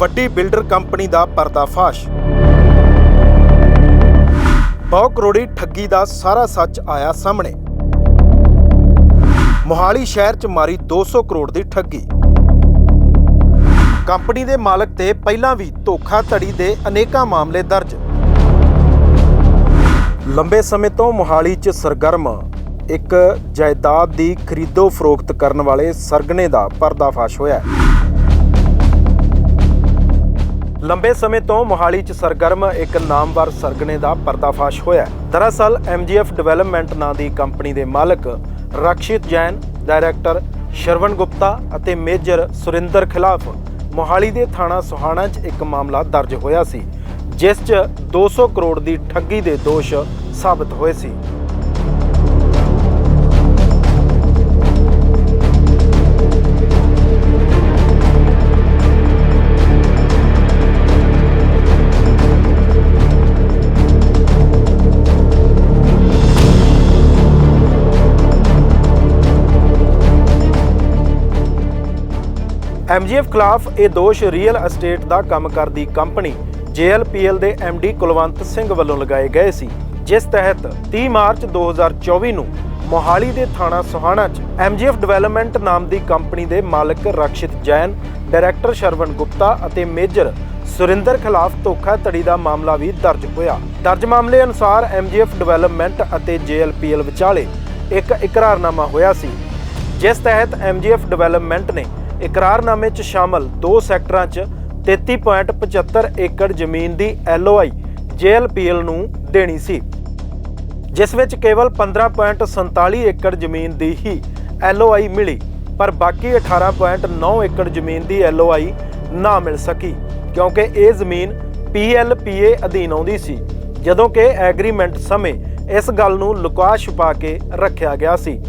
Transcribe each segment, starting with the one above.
ਵੱਡੀ builder company ਦਾ ਪਰਦਾਫਾਸ਼। ਬਹੁ ਕਰੋੜੀ ਠੱਗੀ ਦਾ ਸਾਰਾ ਸੱਚ ਆਇਆ ਸਾਹਮਣੇ। ਮੋਹਾਲੀ ਸ਼ਹਿਰ 'ਚ ਮਾਰੀ 200 ਕਰੋੜ ਦੀ ਠੱਗੀ। ਕੰਪਨੀ ਦੇ ਮਾਲਕ ਤੇ ਪਹਿਲਾਂ ਵੀ ਧੋਖਾਧੜੀ ਦੇ ਅਨੇਕਾਂ ਮਾਮਲੇ ਦਰਜ। ਲੰਬੇ ਸਮੇਂ ਤੋਂ ਮੋਹਾਲੀ 'ਚ ਸਰਗਰਮ, ਇੱਕ ਜਾਇਦਾਦ ਦੀ ਖਰੀਦੋ ਫਰੋਖਤ ਕਰਨ ਵਾਲੇ ਸਰਗਨੇ ਦਾ ਪਰਦਾਫਾਸ਼ ਹੋਇਆ। ਹੈ। ਲੰਬੇ ਸਮੇਂ ਤੋਂ ਮੋਹਾਲੀ 'ਚ ਸਰਗਰਮ ਇੱਕ ਨਾਮਵਰ ਸਰਗਨੇ ਦਾ ਪਰਦਾਫਾਸ਼ ਹੋਇਆ ਹੈ। ਦਰਅਸਲ ਐਮਜੀਐਫ ਡਿਵੈਲਪਮੈਂਟ ਨਾਂ ਦੀ ਕੰਪਨੀ ਦੇ ਮਾਲਕ ਰਕਸ਼ਿਤ ਜੈਨ, ਡਾਇਰੈਕਟਰ ਸ਼ਰਵਣ ਗੁਪਤਾ ਅਤੇ ਮੇਜਰ ਸੁਰਿੰਦਰ ਖਿਲਾਫ ਮੋਹਾਲੀ ਦੇ ਥਾਣਾ ਸੁਹਾਣਾ 'ਚ ਇੱਕ ਮਾਮਲਾ ਦਰਜ ਹੋਇਆ ਸੀ, ਜਿਸ 'ਚ 200 ਕਰੋੜ ਦੀ ਠੱਗੀ ਦੇ ਦੋਸ਼ ਸਾਬਤ ਹੋਏ ਸੀ ਐਮਜੀਐਫ ਖਿਲਾਫ ਇਹ ਦੋਸ਼ ਰੀਅਲ ਅਸਟੇਟ ਦਾ ਕੰਮ ਕਰਦੀ ਕੰਪਨੀ ਜੇਐਲਪੀਐਲ ਦੇ ਐਮਡੀ ਕੁਲਵੰਤ ਸਿੰਘ ਵੱਲੋਂ ਲਗਾਏ ਗਏ ਸੀ, ਜਿਸ ਤਹਿਤ 30 ਮਾਰਚ 2024 ਨੂੰ ਮੋਹਾਲੀ ਦੇ ਥਾਣਾ ਸੁਹਾਣਾ 'ਚ ਐਮਜੀਐਫ ਡਿਵੈਲਪਮੈਂਟ ਨਾਮ ਦੀ ਕੰਪਨੀ ਦੇ ਮਾਲਕ ਰਕਸ਼ਿਤ ਜੈਨ, ਡਾਇਰੈਕਟਰ ਸ਼ਰਵਣ ਗੁਪਤਾ ਅਤੇ ਮੇਜਰ ਸੁਰਿੰਦਰ ਖਿਲਾਫ ਧੋਖਾਧੜੀ ਦਾ ਮਾਮਲਾ ਵੀ ਦਰਜ ਹੋਇਆ। ਦਰਜ ਮਾਮਲੇ ਅਨੁਸਾਰ ਐਮਜੀਐਫ ਡਿਵੈਲਪਮੈਂਟ ਅਤੇ ਜੇਐਲਪੀਐਲ ਵਿਚਾਲੇ ਇੱਕ ਇਕਰਾਰਨਾਮਾ ਹੋਇਆ ਸੀ, ਜਿਸ ਤਹਿਤ ਐਮਜੀਐਫ ਡਿਵੈਲਪਮੈਂਟ ਨੇ ਇਕਰਾਰਨਾਮੇ 'ਚ ਸ਼ਾਮਲ ਦੋ ਸੈਕਟਰਾਂ 'ਚ 33.75 ਏਕੜ ਜ਼ਮੀਨ ਦੀ ਐਲਓਆਈ ਜੇਐਲਪੀਐਲ ਨੂੰ ਦੇਣੀ ਸੀ, ਜਿਸ ਵਿੱਚ ਕੇਵਲ 15.47 ਏਕੜ ਜ਼ਮੀਨ ਦੀ ਹੀ ਐਲਓਆਈ ਮਿਲੀ, ਪਰ ਬਾਕੀ 18.9 ਏਕੜ ਜ਼ਮੀਨ ਦੀ ਐਲਓਆਈ ਨਾ ਮਿਲ ਸਕੀ, ਕਿਉਂਕਿ ਇਹ ਜ਼ਮੀਨ ਪੀਐਲਪੀਏ ਅਧੀਨ ਆਉਂਦੀ ਸੀ, ਜਦੋਂ ਕਿ ਐਗਰੀਮੈਂਟ ਸਮੇਂ ਇਸ ਗੱਲ ਨੂੰ ਲੁਕਾ ਛੁਪਾ ਕੇ ਰੱਖਿਆ ਗਿਆ ਸੀ।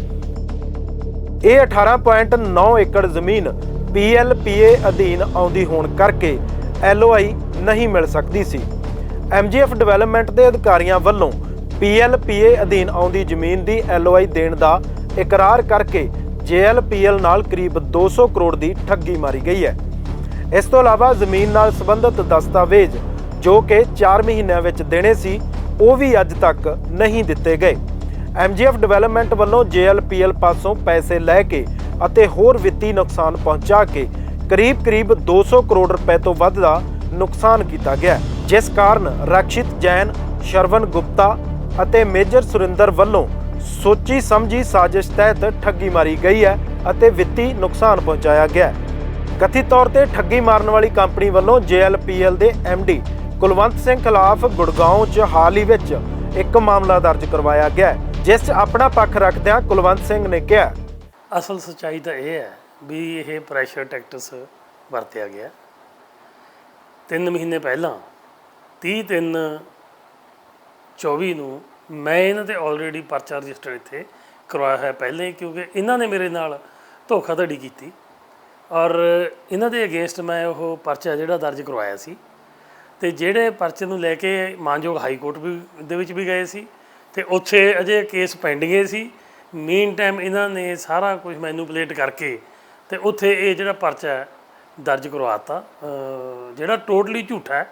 ਇਹ 18.9 ਏਕੜ ਜ਼ਮੀਨ ਪੀਐਲਪੀਏ ਅਧੀਨ ਆਉਂਦੀ ਹੋਣ ਕਰਕੇ ਐਲਓਆਈ ਨਹੀਂ ਮਿਲ ਸਕਦੀ ਸੀ। ਐਮਜੀਐਫ ਡਿਵੈਲਪਮੈਂਟ ਦੇ ਅਧਿਕਾਰੀਆਂ ਵੱਲੋਂ ਪੀਐਲਪੀਏ ਅਧੀਨ ਆਉਂਦੀ ਜ਼ਮੀਨ ਦੀ ਐਲਓਆਈ ਦੇਣ ਦਾ ਇਕਰਾਰ ਕਰਕੇ ਜੇਐਲਪੀਐਲ ਨਾਲ ਕਰੀਬ 200 ਕਰੋੜ ਦੀ ਠੱਗੀ ਮਾਰੀ ਗਈ ਹੈ। ਇਸ ਤੋਂ ਇਲਾਵਾ ਜ਼ਮੀਨ ਨਾਲ ਸੰਬੰਧਿਤ ਦਸਤਾਵੇਜ਼ ਜੋ ਕਿ 4 ਮਹੀਨਿਆਂ ਵਿੱਚ ਦੇਣੇ ਸੀ, ਉਹ ਵੀ ਅੱਜ ਤੱਕ ਨਹੀਂ ਦਿੱਤੇ ਗਏ। ਐਮਜੀਐਫ ਡਿਵੈਲਪਮੈਂਟ ਵੱਲੋਂ ਜੇਐਲਪੀਐਲ ਪਾਸੋਂ ਪੈਸੇ ਲੈ ਕੇ ਅਤੇ ਹੋਰ ਵਿੱਤੀ ਨੁਕਸਾਨ ਪਹੁੰਚਾ ਕੇ ਕਰੀਬ-ਕਰੀਬ 200 ਕਰੋੜ ਰੁਪਏ ਤੋਂ ਵੱਧ ਦਾ ਨੁਕਸਾਨ ਕੀਤਾ ਗਿਆ ਜਿਸ ਕਾਰਨ ਰਕਸ਼ਿਤ ਜੈਨ ਸ਼ਰਵਨ ਗੁਪਤਾ ਅਤੇ ਮੇਜਰ ਸੁਰਿੰਦਰ ਵੱਲੋਂ ਸੋਚੀ ਸਮਝੀ ਸਾਜ਼ਿਸ਼ ਤਹਿਤ ਠੱਗੀ ਮਾਰੀ ਗਈ ਹੈ ਅਤੇ ਵਿੱਤੀ ਨੁਕਸਾਨ ਪਹੁੰਚਾਇਆ ਗਿਆ ਹੈ। ਕਥਿਤ ਤੌਰ ਤੇ ਠੱਗੀ ਮਾਰਨ ਵਾਲੀ ਕੰਪਨੀ ਵੱਲੋਂ ਜੇਐਲਪੀਐਲ ਦੇ ਡੀ ਕੁਲਵੰਤ ਸਿੰਘ ਖਿਲਾਫ ਗੁੜਗਾਉਂ 'ਚ ਹਾਲ ਹੀ ਵਿੱਚ ਇੱਕ ਮਾਮਲਾ ਦਰਜ ਕਰਵਾਇਆ ਗਿਆ ਜਿਸ 'ਚ ਆਪਣਾ ਪੱਖ ਰੱਖਦਿਆਂ ਕੁਲਵੰਤ ਸਿੰਘ ਨੇ ਕਿਹਾ ਅਸਲ ਸਚਾਈ ਤਾਂ ਇਹ ਹੈ ਵੀ ਇਹ ਪ੍ਰੈਸ਼ਰ ਟੈਕਟਸ ਵਰਤਿਆ ਗਿਆ। 3 ਮਹੀਨੇ ਪਹਿਲਾਂ 30 3 24 ਨੂੰ ਮੈਂ ਇਹਨਾਂ ਤੇ ਆਲਰੇਡੀ ਪਰਚਾ ਰਜਿਸਟਰ ਇੱਥੇ ਕਰਵਾਇਆ ਹੈ ਪਹਿਲੇ, ਕਿਉਂਕਿ ਇਹਨਾਂ ਨੇ ਮੇਰੇ ਨਾਲ ਧੋਖਾਧੜੀ ਕੀਤੀ ਔਰ ਇਹਨਾਂ ਦੇ ਅਗੇਂਸਟ ਮੈਂ ਉਹ ਪਰਚਾ ਜਿਹੜਾ ਦਰਜ ਕਰਵਾਇਆ ਸੀ ਤੇ ਜਿਹੜੇ ਪਰਚੇ ਨੂੰ ਲੈ ਕੇ ਮਾਨਯੋਗ ਹਾਈ ਕੋਰਟ ਵੀ ਦੇ ਵਿੱਚ ਵੀ ਗਏ ਸੀ ਤੇ ਉੱਥੇ ਅਜੇ ਕੇਸ ਪੈਂਡਿੰਗ ਸੀ। ਮੇਨ ਟਾਈਮ ਇਹਨਾਂ ਨੇ ਸਾਰਾ ਕੁਝ ਮੈਨੂਪੂਲੇਟ ਕਰਕੇ ਤੇ ਉੱਥੇ ਇਹ ਜਿਹੜਾ ਪਰਚਾ ਦਰਜ ਕਰਵਾਤਾ। ਅਹ ਜਿਹੜਾ ਟੋਟਲੀ ਝੂਠਾ ਹੈ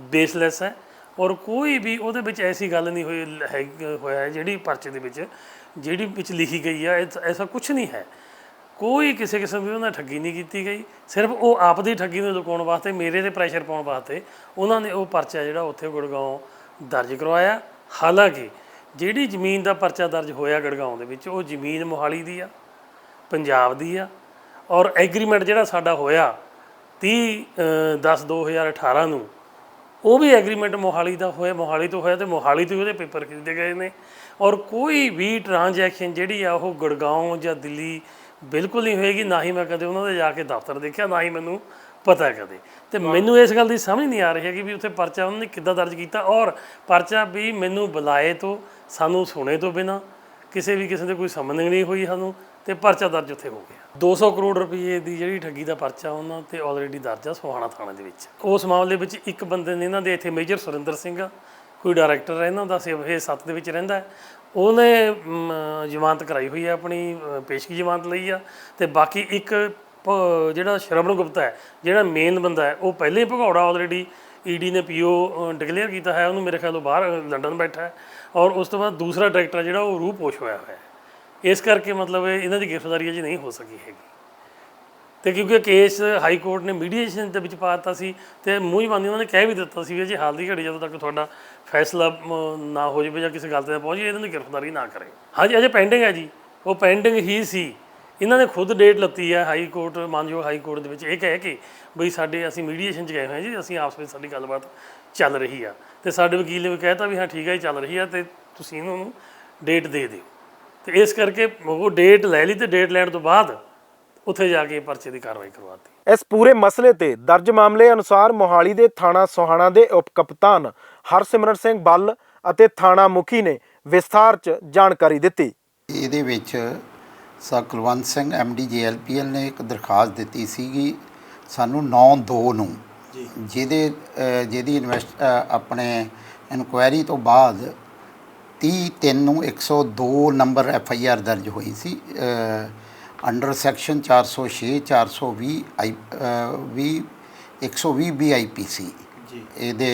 ਬੇਸਲੈਸ ਹੈ ਔਰ ਕੋਈ ਵੀ ਉਹਦੇ ਵਿੱਚ ਐਸੀ ਗੱਲ ਨਹੀਂ ਹੋਈ ਹੈ ਹੋਇਆ ਹੈ ਜਿਹੜੀ ਪਰਚੇ ਦੇ ਵਿੱਚ, ਜਿਹੜੀ ਵਿੱਚ ਲਿਖੀ ਗਈ ਆ ਐਸਾ ਕੁਝ ਨਹੀਂ ਹੈ। ਕੋਈ ਕਿਸੇ ਕਿਸਮ ਦੀ ਉਹਨਾਂ ਨਾਲ ਠੱਗੀ ਨਹੀਂ ਕੀਤੀ ਗਈ। ਸਿਰਫ ਉਹ ਆਪ ਦੀ ਠੱਗੀ ਨੂੰ ਲੁਕਾਉਣ ਵਾਸਤੇ, ਮੇਰੇ ਤੇ ਪ੍ਰੈਸ਼ਰ ਪਾਉਣ ਵਾਸਤੇ ਉਹਨਾਂ ਨੇ ਉਹ ਪਰਚਾ ਜਿਹੜਾ ਉੱਥੇ ਗੁੜਗਾਉਂ ਦਰਜ ਕਰਵਾਇਆ। ਹਾਲਾਂਕਿ ਜਿਹੜੀ ਜ਼ਮੀਨ ਦਾ ਪਰਚਾ ਦਰਜ ਹੋਇਆ ਗੜਗਾਉਂ ਦੇ ਵਿੱਚ ਉਹ ਜ਼ਮੀਨ ਮੋਹਾਲੀ ਦੀ ਆ ਪੰਜਾਬ ਦੀ ਆ ਔਰ ਐਗਰੀਮੈਂਟ ਜਿਹੜਾ ਸਾਡਾ ਹੋਇਆ 30 ਅ, 10 2018 ਨੂੰ ਉਹ ਵੀ ਐਗਰੀਮੈਂਟ ਮੋਹਾਲੀ ਦਾ ਹੋਇਆ ਮੋਹਾਲੀ ਤੋਂ ਹੋਇਆ ਤੇ ਮੋਹਾਲੀ ਤੋਂ ਹੀ ਉਹਦੇ ਪੇਪਰ ਖਰੀਦੇ ਗਏ ਨੇ ਔਰ ਕੋਈ ਵੀ ਟ੍ਰਾਂਜੈਕਸ਼ਨ ਜਿਹੜੀ ਆ ਉਹ ਗੁੜਗਾਉਂ ਜਾਂ ਦਿੱਲੀ ਬਿਲਕੁਲ ਨਹੀਂ ਹੋਏਗੀ ਨਾ ਹੀ ਮੈਂ ਕਦੇ ਉਹਨਾਂ ਦੇ ਜਾ ਕੇ ਦਫ਼ਤਰ ਦੇਖਿਆ ਨਾ ਹੀ ਮੈਨੂੰ ਪਤਾ ਕਦੇ ਤੇ ਮੈਨੂੰ ਇਸ ਗੱਲ ਦੀ ਸਮਝ ਨਹੀਂ ਆ ਰਹੀ ਹੈ ਕਿ ਵੀ ਉੱਥੇ ਪਰਚਾ ਉਹਨਾਂ ਨੇ ਕਿੱਦਾਂ ਦਰਜ ਕੀਤਾ ਔਰ ਪਰਚਾ ਵੀ ਮੈਨੂੰ ਬੁਲਾਏ ਤੋਂ ਸਾਨੂੰ ਸੁਣੇ ਤੋਂ ਬਿਨਾ ਕਿਸੇ ਵੀ ਕਿਸੇ ਦੇ ਕੋਈ ਸਮਝ ਨਹੀਂ ਹੋਈ ਸਾਨੂੰ ਤੇ ਪਰਚਾ ਦਰਜ ਉੱਥੇ ਹੋ ਗਿਆ। 200 ਕਰੋੜ ਰੁਪਏ ਦੀ ਜਿਹੜੀ ਠੱਗੀ ਦਾ ਪਰਚਾ ਉਹਨਾਂ ਤੇ ਆਲਰੇਡੀ ਦਰਜ ਆ ਸੋਹਾਣਾ ਥਾਣੇ ਦੇ ਵਿੱਚ। ਉਸ ਮਾਮਲੇ ਵਿੱਚ ਇੱਕ ਬੰਦੇ ਨੇ ਇਹਨਾਂ ਦੇ ਇੱਥੇ ਮੇਜਰ ਸੁਰਿੰਦਰ ਸਿੰਘ ਆ ਕੋਈ ਡਾਇਰੈਕਟਰ ਹੈ ਇਹਨਾਂ ਦਾ ਸੇਵ ਸੱਤ ਦੇ ਵਿੱਚ ਰਹਿੰਦਾ। ਉਹਨੇ ਜ਼ਮਾਨਤ ਕਰਾਈ ਹੋਈ ਹੈ ਆਪਣੀ ਪੇਸ਼ਗੀ ਜ਼ਮਾਨਤ ਲਈ ਆ ਤੇ ਬਾਕੀ ਇੱਕ ਜਿਹੜਾ ਸ਼ਰਵਣ ਗੁਪਤਾ ਹੈ, ਜਿਹੜਾ ਮੇਨ ਬੰਦਾ ਹੈ, ਉਹ ਪਹਿਲੇ ਹੀ ਭਗੌੜਾ ਆਲਰੇਡੀ ਈਡੀ ਨੇ ਪੀਓ ਡਿਕਲੇਅਰ ਕੀਤਾ ਹੈ, ਉਹਨੂੰ ਮੇਰੇ ਖਿਆਲ ਉਹ ਬਾਹਰ ਲੰਡਨ ਬੈਠਾ ਹੈ। ਔਰ ਉਸ ਤੋਂ ਬਾਅਦ ਦੂਸਰਾ ਡਾਇਰੈਕਟਰ ਜਿਹੜਾ ਉਹ ਰੂਪੋਸ਼ ਹੋਇਆ ਹੋਇਆ ਹੈ। ਇਸ ਕਰਕੇ ਮਤਲਬ ਇਹਨਾਂ ਦੀ ਗ੍ਰਿਫਤਾਰੀ ਅਜੇ ਨਹੀਂ ਹੋ ਸਕੀ ਹੈਗੀ। ਤੇ ਕਿਉਂਕਿ ਕੇਸ ਹਾਈ ਕੋਰਟ ਨੇ ਮੀਡੀਏਸ਼ਨ ਦੇ ਵਿੱਚ ਪਾ ਦਿੱਤਾ ਸੀ, ਤੇ ਮੂੰਹ ਜ਼ਬਾਨੀ ਉਹਨਾਂ ਨੇ ਕਹਿ ਵੀ ਦਿੱਤਾ ਸੀ ਵੀ ਜੇ ਹਾਲ ਦੀ ਘੜੀ ਜਦੋਂ ਤੱਕ ਤੁਹਾਡਾ ਫੈਸਲਾ ਨਾ ਹੋ ਜਾਵੇ ਜਾਂ ਕਿਸੇ ਗੱਲ ਤੇ ਪਹੁੰਚ ਜਾਵੇ, ਇਹਨਾਂ ਦੀ ਗ੍ਰਿਫਤਾਰੀ ਨਾ ਕਰੇ। ਹਾਂਜੀ, ਅਜੇ ਪੈਂਡਿੰਗ ਹੈ ਜੀ। ਉਹ ਪੈਂਡਿੰਗ ਹੀ ਸੀ। ਇਹਨਾਂ ਨੇ ਖੁਦ ਡੇਟ ਲੱਤੀ ਹੈ ਹਾਈ ਕੋਰਟ ਮਾਨਯੋਗ ਹਾਈ ਕੋਰਟ ਦੇ ਵਿੱਚ ਇਹ ਕਹਿ ਕੇ ਬਈ ਸਾਡੇ ਅਸੀਂ ਮੀਡੀਏਸ਼ਨ 'ਚ ਗਏ ਹੋਏ ਹਾਂ ਜੀ ਅਸੀਂ ਆਪਸ ਵਿੱਚ ਸਾਡੀ ਗੱਲਬਾਤ ਚੱਲ ਰਹੀ ਆ। ਤੇ ਸਾਡੇ ਵਕੀਲ ਨੇ ਵੀ ਕਹਿਤਾ ਵੀ ਹਾਂ ਠੀਕ ਹੈ ਜੀ ਚੱਲ ਰਹੀ ਆ ਤੇ ਤੁਸੀਂ ਇਹਨਾਂ ਨੂੰ ਡੇਟ ਦੇ ਦਿਓ। ਤੇ ਇਸ ਕਰਕੇ ਉਹ ਡੇਟ ਲੈ ਲਈ ਤੇ ਡੇਟ ਲੈਣ ਤੋਂ ਬਾਅਦ ਉੱਥੇ ਜਾ ਕੇ ਪਰਚੇ ਦੀ ਕਾਰਵਾਈ ਕਰਵਾਤੀ। ਇਸ ਪੂਰੇ ਮਸਲੇ ਤੇ ਦਰਜ ਮਾਮਲੇ ਅਨੁਸਾਰ ਮੋਹਾਲੀ ਦੇ ਥਾਣਾ ਸੋਹਾਣਾ ਦੇ ਉਪ ਕਪਤਾਨ ਹਰਸਿਮਰਨ ਸਿੰਘ ਬੱਲ ਅਤੇ ਥਾਣਾ ਮੁਖੀ ਨੇ ਵਿਸਥਾਰ 'ਚ ਜਾਣਕਾਰੀ ਦਿੱਤੀ। ਇਹਦੇ ਵਿੱਚ ਸਾ ਕੁਲਵੰਤ ਸਿੰਘ ਐਮਡੀ ਜੇਐਲਪੀਐਲ ਨੇ ਇੱਕ ਦਰਖਾਸਤ ਦਿੱਤੀ ਸੀਗੀ ਸਾਨੂੰ 9/2 ਨੂੰ ਜਿਹਦੇ ਜਿਹਦੀ ਇਨਵੈਸਟ ਆਪਣੇ ਇਨਕੁਆਇਰੀ ਤੋਂ ਬਾਅਦ 30/3 ਨੂੰ 102 ਨੰਬਰ ਐਫ ਆਈ ਆਰ ਦਰਜ ਹੋਈ ਸੀ under section 406 420 I 20 120 B I P C ਇਹਦੇ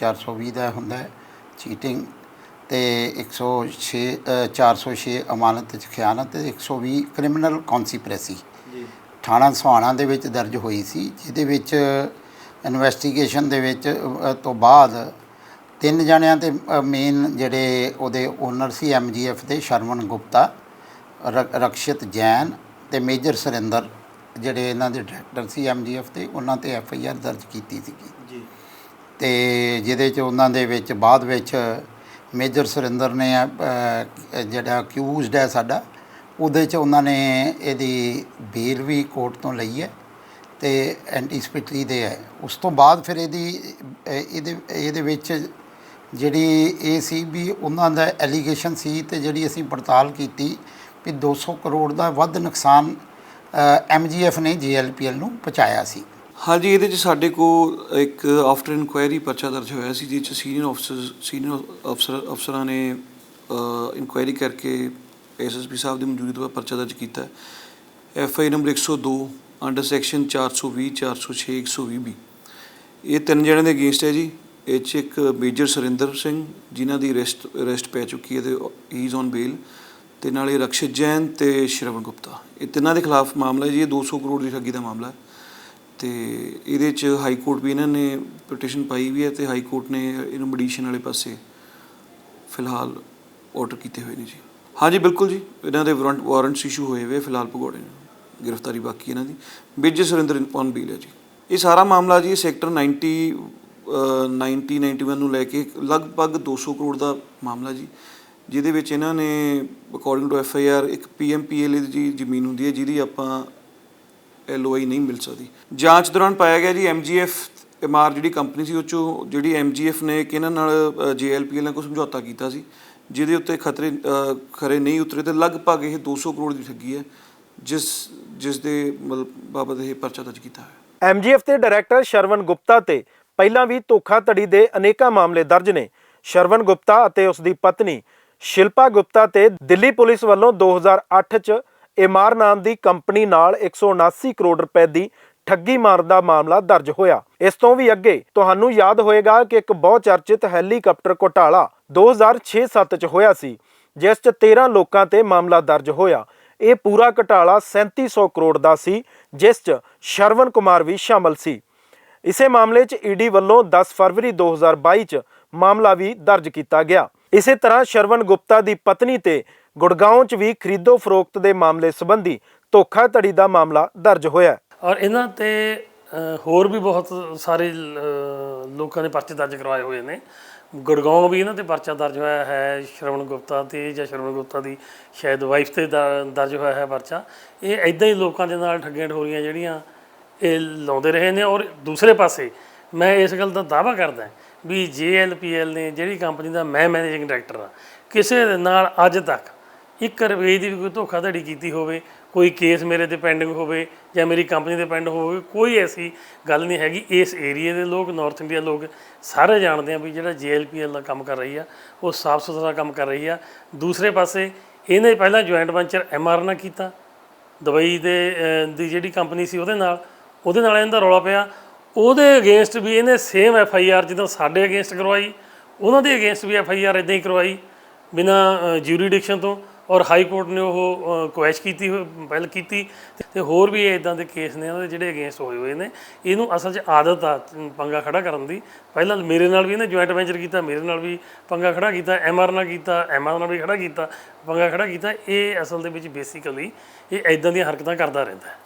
420 ਦਾ ਹੁੰਦਾ ਹੈ ਚੀਟਿੰਗ ਤੇ 106 ਅ, 406 ਅਮਾਨਤ ਚ ਖਿਆਨਤ ਤੇ 120 ਕ੍ਰਿਮੀਨਲ ਕੌਨਸੀਪ੍ਰੇਸੀ। ਥਾਣਾ ਸੁਹਾਣਾ ਦੇ ਵਿੱਚ ਦਰਜ ਹੋਈ ਸੀ ਜਿਹਦੇ ਵਿੱਚ ਇਨਵੈਸਟੀਗੇਸ਼ਨ ਦੇ ਵਿੱਚ ਤੋਂ ਬਾਅਦ ਤਿੰਨ ਜਣਿਆਂ ਤੇ ਮੇਨ ਜਿਹੜੇ ਉਹਦੇ ਓਨਰ ਸੀ ਐਮਜੀਐਫ ਦੇ ਸ਼ਰਵਣ ਗੁਪਤਾ ਰਕਸ਼ਿਤ ਜੈਨ ਤੇ ਮੇਜਰ ਸੁਰਿੰਦਰ ਜਿਹੜੇ ਇਹਨਾਂ ਦੇ ਡਾਇਰੈਕਟਰ ਸੀ ਐਮਜੀਐਫ ਦੇ ਉਹਨਾਂ ਤੇ ਐਫ ਆਈ ਆਰ ਦਰਜ ਕੀਤੀ ਸੀਗੀ। ਜੀ। ਤੇ ਜਿਹਦੇ ਚ ਉਹਨਾਂ ਦੇ ਵਿੱਚ ਬਾਅਦ ਵਿੱਚ ਮੇਜਰ ਸੁਰਿੰਦਰ ਨੇ ਜਿਹੜਾ ਅਕਿਊਜ਼ਡ ਹੈ ਸਾਡਾ, ਉਹਦੇ ਚ ਉਹਨਾਂ ਨੇ ਇਹਦੀ ਬੇਲ ਵੀ ਕੋਰਟ ਤੋਂ ਲਈ ਹੈ ਤੇ ਐਂਟੀਸਪਿਟਰੀ ਦੇ ਹੈ। ਉਸ ਤੋਂ ਬਾਅਦ ਫਿਰ ਇਹਦੀ ਇਹਦੇ ਇਹਦੇ ਵਿੱਚ ਜਿਹੜੀ ਇਹ ਸੀ ਵੀ ਉਹਨਾਂ ਦਾ ਐਲੀਗੇਸ਼ਨ ਸੀ ਤੇ ਜਿਹੜੀ ਅਸੀਂ ਪੜਤਾਲ ਕੀਤੀ ਵੀ 200 ਕਰੋੜ ਦਾ ਵੱਧ ਨੁਕਸਾਨ ਐਮਜੀਐਫ ਨੇ ਜੀਐਲਪੀਐਲ ਨੂੰ ਪਹੁੰਚਾਇਆ ਸੀ। ਹਾਂਜੀ, ਇਹਦੇ ਚ ਸਾਡੇ ਕੋਲ ਇੱਕ ਆਫਟਰ ਇਨਕੁਆਇਰੀ ਪਰਚਾ ਦਰਜ ਹੋਇਆ ਸੀ ਜਿਸ ਚ ਸੀਨੀਅਰ ਅਫਸਰ ਸੀਨੀਅਰ ਅਫਸਰ ਅਫਸਰਾਂ ਨੇ ਇਨਕੁਆਇਰੀ ਕਰਕੇ ਐਸਐਸਪੀ ਸਾਹਿਬ ਦੀ ਮਨਜ਼ੂਰੀ ਤੋਂ ਬਾਅਦ ਪਰਚਾ ਦਰਜ ਕੀਤਾ। F I number 102 under section 420 406 120 B ਇਹ ਤਿੰਨ ਜਣਿਆਂ ਦੇ ਅਗੇਂਸਟ ਹੈ ਜੀ। ਇਹ 'ਚ ਇੱਕ ਮੇਜਰ ਸੁਰਿੰਦਰ ਸਿੰਘ, ਜਿਨ੍ਹਾਂ ਦੀ ਅਰੈਸਟ ਅਰੈਸਟ ਪੈ ਚੁੱਕੀ ਹੈ ਤੇ ਹੀ ਇਜ਼ ਔਨ ਬੇਲ ਤੇ ਨਾਲੇ ਰਕਸ਼ਿਤ ਜੈਨ ਤੇ ਸ਼ਰਵਣ ਗੁਪਤਾ। ਇਹ ਤਿੰਨਾਂ ਦੇ ਖਿਲਾਫ ਮਾਮਲਾ ਹੈ ਜੀ, ਇਹ 200 ਕਰੋੜ ਦੀ ਠੱਗੀ ਦਾ ਮਾਮਲਾ ਹੈ। ਤੇ ਇਹਦੇ ਚ ਹਾਈ ਕੋਰਟ ਵੀ ਇਹਨਾਂ ਨੇ ਪਟੀਸ਼ਨ ਪਾਈ ਵੀ ਹੈ ਤੇ ਹਾਈ ਕੋਰਟ ਨੇ ਇਹਨੂੰ ਮੈਡੀਸ਼ਨ ਵਾਲੇ ਪਾਸੇ ਫਿਲਹਾਲ ਆਰਡਰ ਕੀਤੇ ਹੋਏ ਨੇ ਜੀ। ਹਾਂਜੀ ਬਿਲਕੁਲ ਜੀ। ਇਹਨਾਂ ਦੇ ਵਾਰੰਟ ਵਾਰੰਟਸ ਇਸ਼ੂ ਹੋਏ ਹੋਏ ਫਿਲਹਾਲ ਭਗੌੜੇ ਨੇ। ਗ੍ਰਿਫਤਾਰੀ ਬਾਕੀ ਇਹਨਾਂ ਦੀ। ਮੇਜਰ ਸੁਰਿੰਦਰ ਔਨ ਬੀਲ ਹੈ ਜੀ। ਇਹ ਸਾਰਾ ਮਾਮਲਾ ਜੀ ਸੈਕਟਰ 90 ਅ, 90 91 ਨੂੰ ਲੈ ਕੇ ਲਗਭਗ 200 ਕਰੋੜ ਦਾ ਮਾਮਲਾ ਜੀ ਜਿਹਦੇ ਵਿੱਚ ਇਹਨਾਂ ਨੇ according to F I R ਇੱਕ ਪੀ ਐਮ ਪੀ ਪੀਐਮਪੀਐਲ ਦੀ ਜ਼ਮੀਨ ਹੁੰਦੀ ਹੈ ਜਿਹਦੀ ਆਪਾਂ ਐਲਓਆਈ ਨਹੀਂ ਮਿਲ ਸਕਦੀ। ਜਾਂਚ ਦੌਰਾਨ ਪਾਇਆ ਗਿਆ ਜੀ ਐਮਜੀਐਫ ਐਮਆਰ ਜਿਹੜੀ ਕੰਪਨੀ ਸੀ, ਉਹ ਚੋਂ ਜਿਹੜੀ ਐਮਜੀਐਫ ਨੇ ਕਿ ਇਹਨਾਂ ਨਾਲ ਜੇਐਲਪੀਐਲ ਨਾਲ ਕੋਈ ਸਮਝੌਤਾ ਕੀਤਾ ਸੀ, ਜਿਹਦੇ ਉੱਤੇ ਖਤਰੇ ਖਰੇ ਨਹੀਂ ਉਤਰੇ ਤੇ ਲਗਭਗ ਇਹ 200 ਕਰੋੜ ਦੀ ਠੱਗੀ ਹੈ, ਜਿਸ ਜਿਸ ਦੇ ਮਤਲਬ ਬਾਬਤ ਇਹ ਪਰਚਾ ਦਰਜ ਕੀਤਾ ਹੈ ਐਮਜੀਐਫ ਦੇ ਡਾਇਰੈਕਟਰ ਸ਼ਰਵਨ ਗੁਪਤਾ ਤੇ ਪਹਿਲਾਂ ਵੀ ਧੋਖਾਧੜੀ ਦੇ ਅਨੇਕਾਂ ਮਾਮਲੇ ਦਰਜ ਨੇ। ਸ਼ਰਵਨ ਗੁਪਤਾ ਅਤੇ ਉਸ ਦੀ ਪਤਨੀ ਸ਼ਿਲਪਾ ਗੁਪਤਾ ਤੇ ਦਿੱਲੀ ਪੁਲਿਸ ਵੱਲੋਂ 2008 ਚ ਇਮਾਰ ਨਾਮ ਦੀ ਕੰਪਨੀ ਨਾਲ 179 ਕਰੋੜ ਰੁਪਏ ਦੀ ਠੱਗੀ ਮਾਰਨ ਦਾ ਮਾਮਲਾ ਦਰਜ ਹੋਇਆ। ਇਸ ਤੋਂ ਵੀ ਅੱਗੇ ਤੁਹਾਨੂੰ ਯਾਦ ਹੋਏਗਾ ਕਿ ਇੱਕ ਬਹੁਤ ਚਰਚਿਤ ਹੈਲੀਕਾਪਟਰ ਘੁਟਾਲਾ 2006-7 ਚ ਹੋਇਆ ਸੀ, ਜਿਸ ਚ 13 ਲੋਕਾਂ ਤੇ ਮਾਮਲਾ ਦਰਜ ਹੋਇਆ। ਇਹ ਪੂਰਾ ਘਟਾਲਾ 3700 ਕਰੋੜ ਦਾ ਸੀ, ਜਿਸ 'ਚ ਸ਼ਰਵਨ ਕੁਮਾਰ ਵੀ ਸ਼ਾਮਲ ਸੀ। ਇਸੇ ਮਾਮਲੇ 'ਚ ਈਡੀ ਵੱਲੋਂ 10 ਫਰਵਰੀ 2022 'ਚ ਮਾਮਲਾ ਵੀ ਦਰਜ ਕੀਤਾ ਗਿਆ। ਇਸੇ ਤਰ੍ਹਾਂ ਸ਼ਰਵਨ ਗੁਪਤਾ ਦੀ ਪਤਨੀ ਤੇ ਗੁੜਗਾਉਂ 'ਚ ਵੀ ਖਰੀਦੋ ਫਰੋਖਤ ਦੇ ਮਾਮਲੇ ਸੰਬੰਧੀ ਧੋਖਾਧੜੀ ਦਾ ਮਾਮਲਾ ਦਰਜ ਹੋਇਆ ਔਰ ਇਹਨਾਂ ਤੇ ਹੋਰ ਵੀ ਬਹੁਤ ਸਾਰੇ ਲੋਕਾਂ ਨੇ ਪਰਚੇ ਦਰਜ ਕਰਵਾਏ ਹੋਏ ਨੇ। ਗੁੜਗਾਉਂ ਵੀ ਇਹਨਾਂ ਤੇ ਪਰਚਾ ਦਰਜ ਹੋਇਆ ਹੈ, ਸ਼ਰਵਣ ਗੁਪਤਾ ਤੇ ਜਾਂ ਸ਼ਰਵਣ ਗੁਪਤਾ ਦੀ ਸ਼ਾਇਦ ਵਾਈਫ ਤੇ ਦਰ- ਦਰਜ ਹੋਇਆ ਹੈ ਪਰਚਾ। ਇਹ ਐਦਾਂ ਹੀ ਲੋਕਾਂ ਦੇ ਨਾਲ ਠੱਗੀਆਂ ਠੋਰੀਆਂ ਜਿਹੜੀਆਂ ਇਹ ਲਾਉਂਦੇ ਰਹੇ ਨੇ ਔਰ ਦੂਸਰੇ ਪਾਸੇ ਮੈਂ ਇਸ ਗੱਲ ਦਾ ਦਾਅਵਾ ਕਰਦਾ ਵੀ ਜੇਐਲਪੀਐਲ ਨੇ ਜਿਹੜੀ ਕੰਪਨੀ ਦਾ ਮੈਂ ਮੈਨੇਜਿੰਗ ਡਾਇਰੈਕਟਰ ਆ ਕਿਸੇ ਦੇ ਨਾਲ ਅੱਜ ਤੱਕ ਇੱਕ ਰੁਪਏ ਦੀ ਵੀ ਕੋਈ ਧੋਖਾਧੜੀ ਕੀਤੀ ਹੋਵੇ, ਕੋਈ ਕੇਸ ਮੇਰੇ ਤੇ ਪੈਂਡਿੰਗ ਹੋਵੇ ਜਾਂ ਮੇਰੀ ਕੰਪਨੀ ਤੇ ਪੈਂਡ ਹੋਵੇ, ਕੋਈ ਐਸੀ ਗੱਲ ਨਹੀਂ ਹੈਗੀ। ਇਸ ਏਰੀਆ ਦੇ ਲੋਕ ਨਾਰਥ ਇੰਡੀਆ ਲੋਕ ਸਾਰੇ ਜਾਣਦੇ ਆ ਵੀ ਜਿਹੜਾ ਜੀਐਲਪੀਐਲ ਦਾ ਕੰਮ ਕਰ ਰਹੀ ਆ, ਉਹ ਸਾਫ਼ ਸੁਥਰਾ ਕੰਮ ਕਰ ਰਹੀ ਆ। ਦੂਸਰੇ ਪਾਸੇ ਇਹਨੇ ਪਹਿਲਾਂ ਜੁਆਇੰਟ ਵੈਂਚਰ ਐਮਆਰ ਨਾਲ ਕੀਤਾ। ਦੁਬਈ ਦੇ ਦੀ ਜਿਹੜੀ ਕੰਪਨੀ ਸੀ ਉਹਦੇ ਨਾਲ ਉਹਦੇ ਨਾਲ ਇਹਦਾ ਰੌਲਾ ਪਿਆ। ਉਹਦੇ ਅਗੇਂਸਟ ਵੀ ਇਹਨੇ ਸੇਮ ਐਫ ਆਈ ਆਰ ਜਿੱਦਾਂ ਸਾਡੇ ਅਗੇਂਸਟ ਕਰਵਾਈ, ਉਹਨਾਂ ਦੇ ਅਗੇਂਸਟ ਵੀ ਐਫ ਆਈ ਆਰ ਇਦਾਂ ਹੀ ਕਰਵਾਈ, ਬਿਨਾ ਜੂਰੀਡਿਕਸ਼ਨ ਤੋਂ। ਔਰ ਹਾਈ ਕੋਰਟ ਨੇ ਉਹ ਕੁਐਸ਼ ਕੀਤੀ ਹੋਈ- ਪਹਿਲ ਕੀਤੀ ਤੇ ਹੋਰ ਵੀ ਇਦਾਂ ਦੇ ਕੇਸ ਨੇ ਉਹਦੇ ਜਿਹੜੇ ਅਗੇਂਸਟ ਹੋਏ ਹੋਏ ਨੇ। ਇਹਨੂੰ ਅਸਲ 'ਚ ਆਦਤ ਆ ਪੰਗਾ ਖੜਾ ਕਰਨ ਦੀ। ਪਹਿਲਾਂ ਮੇਰੇ ਨਾਲ ਵੀ ਇਹਨੇ ਜੁਆਇੰਟ ਵੈਂਚਰ ਕੀਤਾ, ਮੇਰੇ ਨਾਲ ਵੀ ਪੰਗਾ ਖੜਾ ਕੀਤਾ ਐਮਆਰ ਨਾਲ ਕੀਤਾ ਐਮਆਰ ਨਾਲ ਵੀ ਖੜਾ ਕੀਤਾ, ਪੰਗਾ ਖੜਾ ਕੀਤਾ। ਇਹ ਅਸਲ ਦੇ ਵਿੱਚ ਬੇਸਿਕਲੀ ਇਹ ਇਦਾਂ ਦੀਆਂ ਹਰਕਤਾਂ ਕਰਦਾ ਰਹਿੰਦਾ ਹੈ।